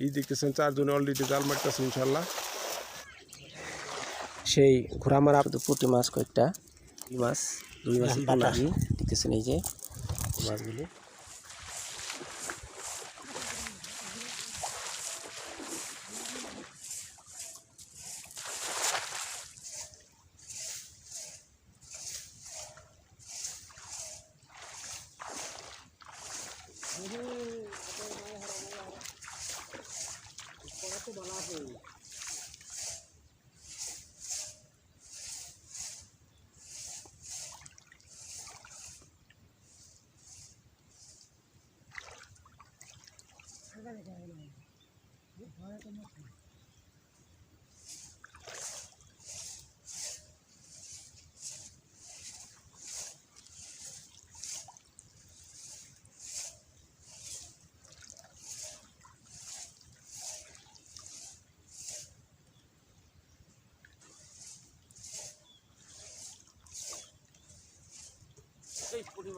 এই দেখতেছেন চারজনে অলরেডি জাল মারতেছে ইনশাল্লাহ সেই ঘোড়া মারা পুটি মাছ কয়েকটা দুই মাছ দুই মাছ দেখতেছেন এই যে তো বলা হয় ভয় তো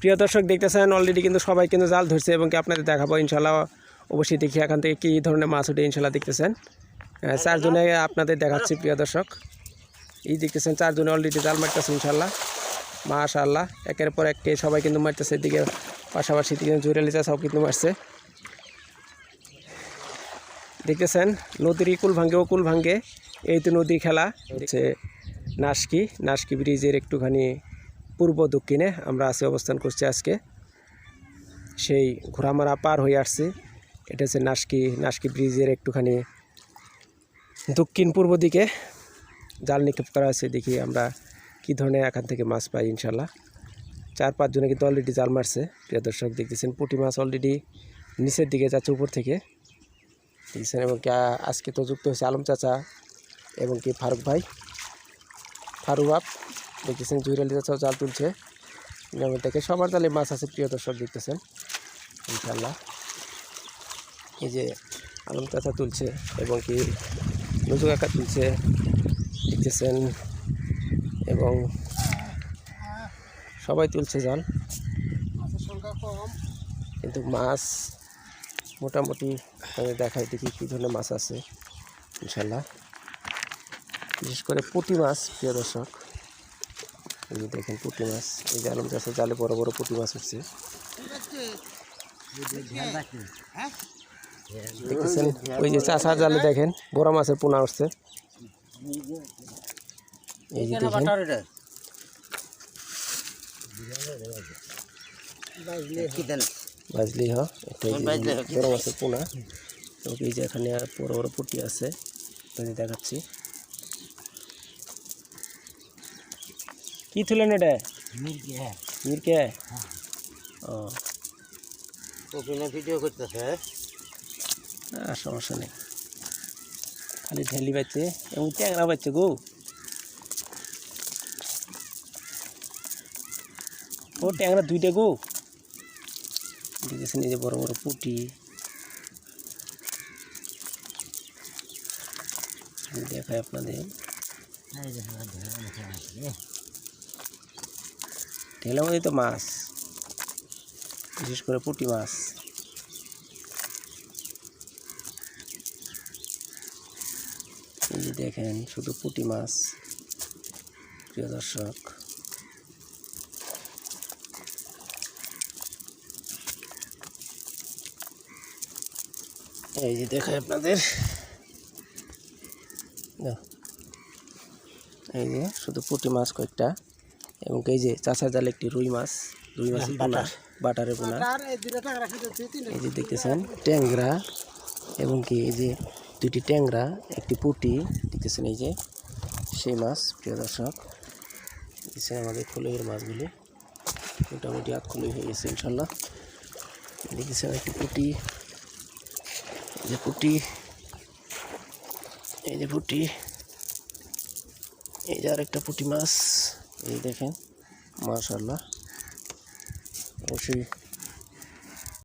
প্রিয় দর্শক দেখতেছেন অলরেডি কিন্তু সবাই কিন্তু জাল ধরছে এবং কি আপনাদের দেখাবো, ইনশাল্লাহ অবশ্যই দেখি এখান থেকে কী ধরনের মাছ ওঠে ইনশাল্লাহ দেখতেছেন। চারজনে আপনাদের দেখাচ্ছি, প্রিয় দর্শক। এই দেখতেছেন, চারজনে অলরেডি জাল মারতেছে, ইনশাল্লাহ। মাশাল্লাহ একের পর একটি সবাই কিন্তু মারতেছে, এদিকে পাশাপাশি দিকে জুড়ে লিচা সব কিন্তু মারছে। দেখতেছেন, নদীর কুল ভাঙ্গে, ও কুল ভাঙ্গে, এই তো নদীর খেলা, হচ্ছে নাসকি নাসকি ব্রিজের একটুখানি পূর্ব দক্ষিণে আমরা আছি, অবস্থান করছি আজকে। সেই ঘোরামারা পার হয়ে আসছি। এটা হচ্ছে নাসকি নাসকি ব্রিজের একটুখানি দক্ষিণ পূর্ব দিকে। জাল নিক্ষেপ করা আছে দেখি আমরা কী ধরনের এখান থেকে মাছ পাই ইনশাল্লাহ চার পাঁচজনে কিন্তু অলরেডি জাল মারছে। প্রিয় দর্শক, দেখতেছেন পুঁটি মাছ অলরেডি নিচের দিকে যাচ্ছে, উপর থেকে। দেখছেন এবং কি আজকে তো যুক্ত হয়েছে আলম চাচা এবং কি ফারুক ভাই, ফারুক বাপ। দেখতেছেন জুইরালি চাচাও জাল তুলছে। নিয়ম থেকে সবার জালে মাছ আছে প্রিয় দর্শক দেখতেছেন ইনশাল্লাহ এই যে আলম চাচা তুলছে এবং কি নজু কাকা তুলছে দেখতেছেন এবং সবাই তুলছে জাল। কিন্তু মাছ মোটামুটি আমি দেখাই দেখি কী ধরনের মাছ আছে ইনশাল্লাহ বিশেষ করে পুঁটি মাছ প্রিয় দর্শক। এই যে দেখেন পুঁটি মাছ, এই যে আলম চাষের জালে বড় বড় পুঁটি মাছ উঠছে। দেখতেছেন? ওই যে চাষার জালে দেখেন বড় মাছের পোনা উঠছে। এই যে দেখেন। বাজলি হ একটা বড় মাছের পোনা। এই যে এখানে বড় বড় পুঁটি আছে। দেখাচ্ছি। কি তুলেন এটা মিরকে ও ওখানে ভিডিও করতেছে না সমস্যা নেই খালি ঢেলি বাচ্চে এবং ট্যাংরা বাচ্চে গো ও ট্যাংরা দুইটা গো দেখেছেন এই যে বড় বড় পুটি আমি দেখাই আপনাদের ঢেলা মধ্যে তো মাছ, বিশেষ করে পুঁটি মাছ। দেখেন, শুধু পুঁটি মাছ, প্রিয় দর্শক। এই যে দেখায় আপনাদের। এই যে শুধু পুঁটি মাছ কয়েকটা। এবং এই যে চাষা জালে একটি রুই মাছ রুই মাছের পোনা বাটারে। পোনা এই যে দেখতেছেন ট্যাংরা এবং কি এই যে দুটি ট্যাংরা একটি পুঁটি দেখতেছেন এই যে সেই মাছ প্রিয় দর্শক। দেখছেন আমাদের খোলের মাছগুলি মোটামুটি আধ খোলই হয়ে গেছে ইনশাল্লাহ। দেখতেছেন একটি পুঁটি এই যে পুঁটি এই যে পুঁটি এই যে আরেকটা পুটি মাছ। এই দেখেন মাশাল্লাহ অবশ্যই